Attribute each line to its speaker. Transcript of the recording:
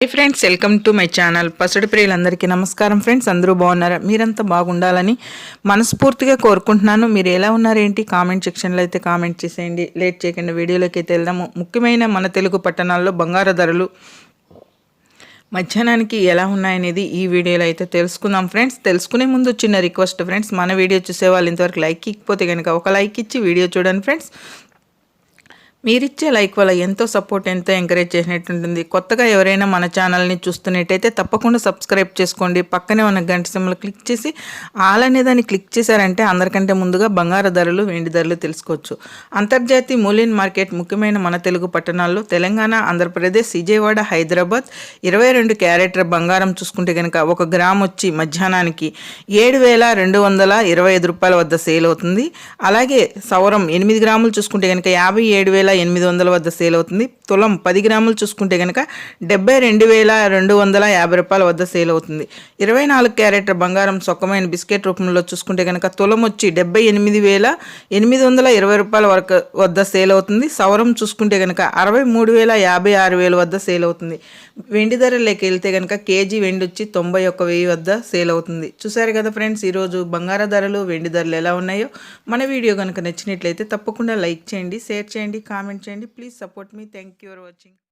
Speaker 1: Hey friends welcome to my channel పసడి ప్రియులందరికీ నమస్కారం friends అందరూ బాగున్నారా? మీరంతా బాగుండాలని మనస్ఫూర్తిగా కోరుకుంటున్నాను. మీరు ఎలా ఉన్నారేంటి? కామెంట్ సెక్షన్లో అయితే కామెంట్ చేసేయండి. లేట్ చేయకుండా వీడియోలోకి అయితే వెళ్దాము. ముఖ్యమైన మన తెలుగు పట్టణాల్లో బంగారు ధరలు మధ్యాహ్నానికి ఎలా ఉన్నాయనేది ఈ వీడియోలో అయితే తెలుసుకుందాం ఫ్రెండ్స్ తెలుసుకునే ముందు చిన్న రిక్వెస్ట్ ఫ్రెండ్స్ మన వీడియో చూసే వాళ్ళు ఇంతవరకు లైక్ ఇకపోతే కనుక ఒక లైక్ ఇచ్చి వీడియో చూడండి ఫ్రెండ్స్ మీరిచ్చే లైక్ వల్ల ఎంతో సపోర్ట్ ఎంతో ఎంకరేజ్ చేసినట్టు ఉంటుంది కొత్తగా ఎవరైనా మన ఛానల్ని చూస్తున్నట్టయితే తప్పకుండా సబ్స్క్రైబ్ చేసుకోండి. పక్కనే ఉన్న గంట సింబల్ క్లిక్ చేసి ఆల్ అనే దాన్ని క్లిక్ చేశారంటే అందరికంటే ముందుగా బంగారు ధరలు వెండి ధరలు తెలుసుకోవచ్చు. అంతర్జాతీయ మూలిన్ మార్కెట్ ముఖ్యమైన మన తెలుగు పట్టణాల్లో తెలంగాణ ఆంధ్రప్రదేశ్ విజయవాడ హైదరాబాద్ ఇరవై రెండు క్యారెటర్ బంగారం చూసుకుంటే కనుక ఒక గ్రామ్ వచ్చి మధ్యాహ్నానికి ఏడు వేల రెండు వందల ఇరవై ఐదు రూపాయల వద్ద సేల్ అవుతుంది. అలాగే సౌరం ఎనిమిది గ్రాములు చూసుకుంటే కనుక యాభై ఏడు వేల ఎనిమిది వందల వద్ద సేల్ అవుతుంది. తులం పది గ్రాములు చూసుకుంటే కనుక డెబ్బై రెండు వేల రెండు వందల యాభై రూపాయల వద్ద సేల్ అవుతుంది. ఇరవై నాలుగు క్యారెట్ బంగారం సొక్కమైన బిస్కెట్ రూపంలో చూసుకుంటే కనుక తులం వచ్చి డెబ్బై ఎనిమిది వేల ఎనిమిది వందల ఇరవై రూపాయల వరకు వద్ద సేల్ అవుతుంది. సవరం చూసుకుంటే కనుక అరవై మూడు వేల యాభై ఆరు వేల వద్ద సేల్ అవుతుంది. వెండి ధరలోకి వెళ్తే కనుక కేజీ వెండి వచ్చి తొంభై ఒక్క వెయ్యి వద్ద సేల్ అవుతుంది. చూసారు కదా ఫ్రెండ్స్ ఈరోజు బంగార ధరలు వెండి ధరలు ఎలా ఉన్నాయో? మన వీడియో కనుక నచ్చినట్లయితే తప్పకుండా లైక్ చేయండి షేర్ చేయండి కామెంట్ చేయండి. Please support me. Thank you for watching.